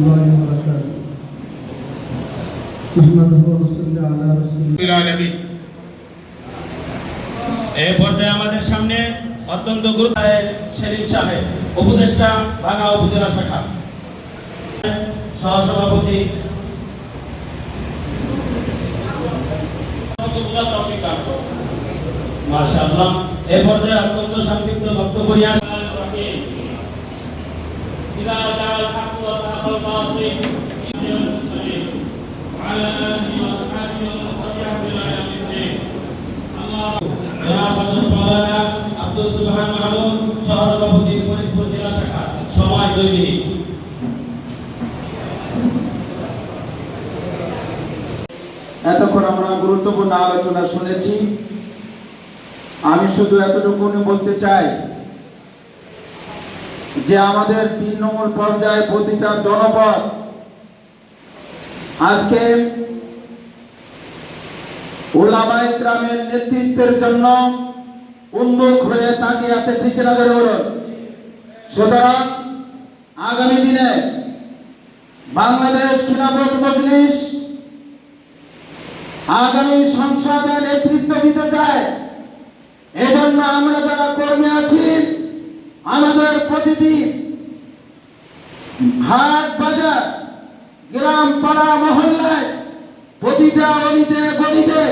الله وبركاته نحمده ونصلي على رسول আলামিন। এই পর্যায়ে আমাদের সামনে অত্যন্ত গুরুত্ব সেলিম সাহেব উপদেষ্টা ভাঙা উপজেলা শাখা সহসভাপতি মাশাআল্লাহ এই পর্যায়ে অত্যন্ত সংক্ষিপ্ত বক্তব্য নিয়ে আসবেন إذا جاء الحق وزهق الباطل إن المرسلين وعلى آله وأصحابه ومن تبعهم إلى يوم الدين الله জনাব আব্দুল মাওলানা আব্দুল সুবহান মাহমুদ সহসভাপতি ফরিদপুর জেলা শাখা সময় দুই মিনিট এতক্ষণ আমরা গুরুত্বপূর্ণ আলোচনা শুনেছি আমি শুধু এতটুকু বলতে চাই যে আমাদের নম্বর পর্যায়ে প্রতিটা জনপদ আজকে ওলামাই গ্রামের নেতৃত্বের জন্য উন্মুখ হয়ে তাকিয়ে আছে, ঠিক না ধরে বলুন? সুতরাং আগামী দিনে বাংলাদেশ খিলাফত মজলিস আগামী সংসদে নেতৃত্ব দিতে চায়, এজন্য আমরা যারা কর্মী আছি আমাদের প্রতিটি হাট বাজার, গ্রাম পাড়া মহল্লায়, প্রতিটা অলিতে গলিতে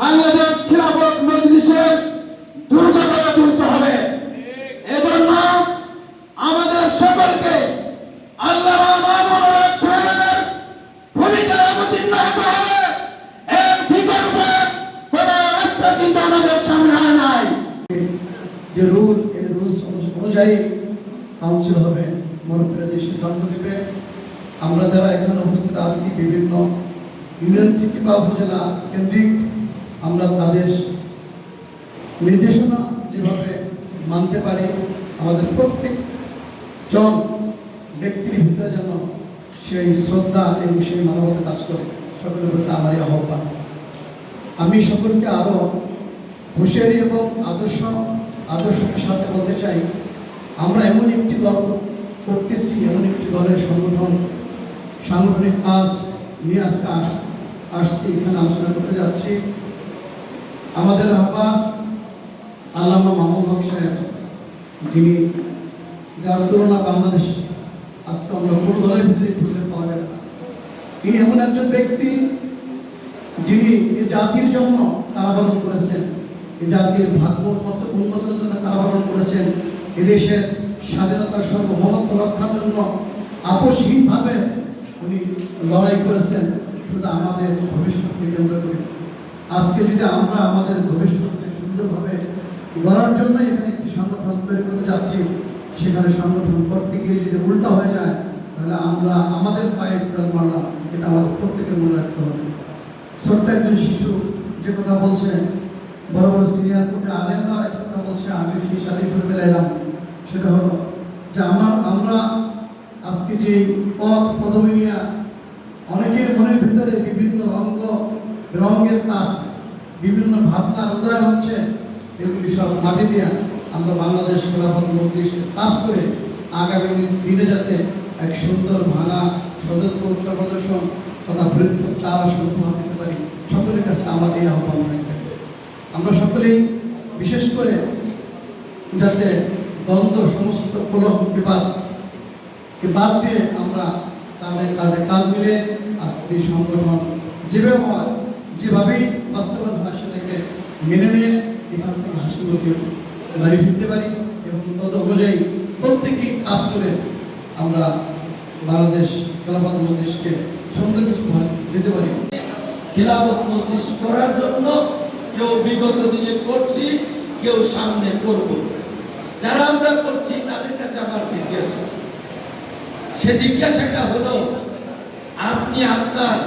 বাংলাদেশ খিলাফত মজলিসের দুর্গ তুলতে হবে। এজন্য আমাদের সকলকে আল্লাহ আমাদের নাই। যে রুল অনুযায়ী কাউন্সিল হবে যে সিদ্ধান্ত নেবে। আমরা যারা এখানে উপস্থিত আছি, বিভিন্ন ইউনিয়ন থেকে বা উপজেলা কেন্দ্রিক, আমরা তাদের নির্দেশনা যেভাবে মানতে পারি, আমাদের প্রত্যেক জন ব্যক্তির ভিতরে যেন সেই শ্রদ্ধা এবং সেই মানবতা কাজ করে। সকলের প্রতি আমারই আহ্বান। আমি সকলকে আরও হুঁশিয়ারি এবং আদর্শ আদর্শের সাথে বলতে চাই আমরা এমন একটি দল করতেছি, এমন একটি দলের সংগঠন, সাংগঠনিক কাজ নিয়ে আজকে আস আসছি এখানে আলোচনা করতে যাচ্ছি। আমাদের আহ্বান আল্লামা মাহমুদ হক সাহেব, যিনি যার তুলনা বাংলাদেশ আজকে আমরা কোনো দলের ভিতরে খুঁজে পাওয়া যাবে না। তিনি এমন একজন ব্যক্তি যিনি এই জাতির জন্য কারাবরণ করেছেন এই জাতির ভাগ্য উন্মোচনের জন্য কারাবরণ করেছেন। এদেশের স্বাধীনতার সার্বভৌমত্ব রক্ষার জন্য আপোষহীনভাবে উনি লড়াই করেছেন, শুধু আমাদের ভবিষ্যৎকে কেন্দ্র করে। আজকে যদি আমরা আমাদের ভবিষ্যৎকে সুন্দরভাবে গড়ার জন্য এখানে একটি সংগঠন তৈরি করতে যাচ্ছি, সেখানে সংগঠন করতে গিয়ে যদি উল্টা হয়ে যায়, তাহলে আমরা আমাদের পায়ে প্রাণ মারলাম, এটা আমাদের প্রত্যেকের মনে রাখতে হবে। ছোট্ট একজন শিশু যে কথা বলছে, বড় বড় সিনিয়র কোর্টে আলেমরা একটা কথা বলছে, আমি সেই সাথে করে এলাম সেটা হলো যে আমার, আমরা আজকে যে পথ পদবী নিয়ে অনেকের মনের ভিতরে বিভিন্ন রঙ্গ, রঙের কাজ বিভিন্ন ভাবনার উদয় হচ্ছে এগুলি সব মাটি দিয়ে আমরা বাংলাদেশ খেলাফত মজলিস কাজ করে আগামী দিন- যাতে এক সুন্দর ভাঙা সদর কৌশল প্রদর্শন তথা ফরিদপুর চার আসন দিতে পারি, সকলের কাছে আমার এই আহ্বান আমরা সকলেই বিশেষ করে যাতে দ্বন্দ্ব, সমস্ত কলহ বিবাদ কে বাদ দিয়ে আমরা তাদের কাঁধে কাঁধ মিলে আজকে এই সংগঠন যেভাবে হয় যেভাবেই বাস্তবায়ন হয় সেটাকে মেনে নিয়ে এখান থেকে হাসি মুখে বাড়ি ফিরতে পারি এবং তদ অনুযায়ী প্রত্যেকেই কাজ করে আমরা বাংলাদেশ খেলাফত মজলিসকে সুন্দর কিছু দিতে পারি। খিলাফত মজলিস করার জন্য কেউ বিগত দিনে করছি, কেউ সামনে করব। যারা আমরা করছি, তাদের কাছে আমার জিজ্ঞাসা। সে জিজ্ঞাসাটা হলো, আপনি আপনার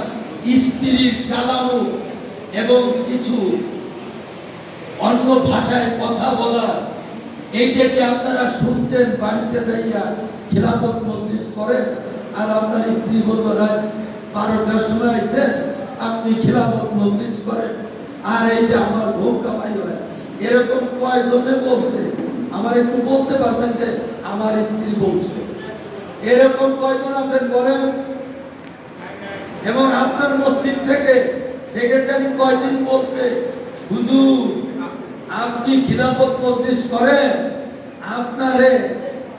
স্ত্রীর কালামু এবং কিছু অন্য ভাষায় কথা বলা, এইটাকে আপনারা শুনছেন, বাড়িতে যাইয়া খিলাফত মজলিস করেন, আর আপনার স্ত্রী বলল রাত বারোটার সময় আইছেন আপনি খিলাফত মজলিস করেন। আর এই যে আমার ভোগ কামাই হয় এরকম কয়জনে বলছে? আমার একটু বলতে পারবেন যে আমার স্ত্রী বলছে। এরকম কয়জন আছেন বলেন? এবং আপনার মসজিদ থেকে সেক্রেটারি কয়দিন বলছে, হুজুর, আপনি খিলাফত মজলিস করেন, আপনারে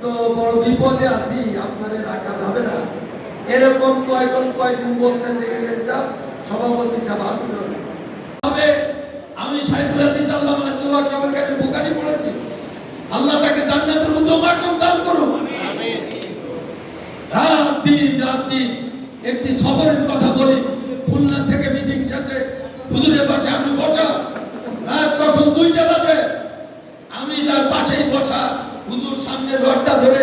তো বড় বিপদে আছি, আপনারে রাখা যাবে না। এরকম কয়জন কয়দিন বলছে সেক্রেটারি সাহেব? সভাপতি সাহেব আমি সাইদুল আজিজ আল্লাহ মাজুল হক আল্লাহ তাকে জান্নাতের উত্তম মাকাম দান করুন। রাত দিন রাত দিন একটি সফরের কথা বলি। খুলনা থেকে মিটিং শেষে হুজুরের পাশে আমি বসা। রাত তখন দুইটা বাজে। আমি তার পাশেই বসা। হুজুর সামনে রডটা ধরে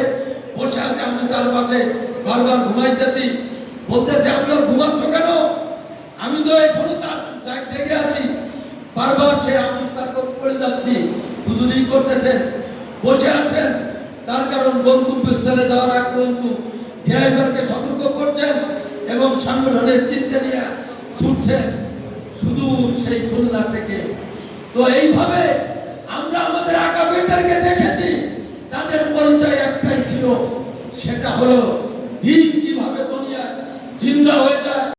বসে আছে, আমি তার পাশে বারবার ঘুমাইতেছি। বলতেছে আপনার ঘুমাচ্ছ কেন? আমি তো এখনও তার তার জেগে আছি। বারবার সে আমি তারপর পড়ে যাচ্ছি। হুজুরি করতেছেন বসে আছেন। তার কারণ গন্তব্যস্থলে যাওয়ার আগ পর্যন্ত ড্রাইভারকে সতর্ক করছেন এবং সংগঠনের চিন্তা নিয়ে ছুটছেন শুধু সেই খুলনা থেকে। তো এইভাবে আমরা আমাদের আকাবিটারকে দেখেছি। তাদের পরিচয় একটাই ছিল, সেটা হলো দিন কীভাবে দুনিয়া জিন্দা হয়ে যায়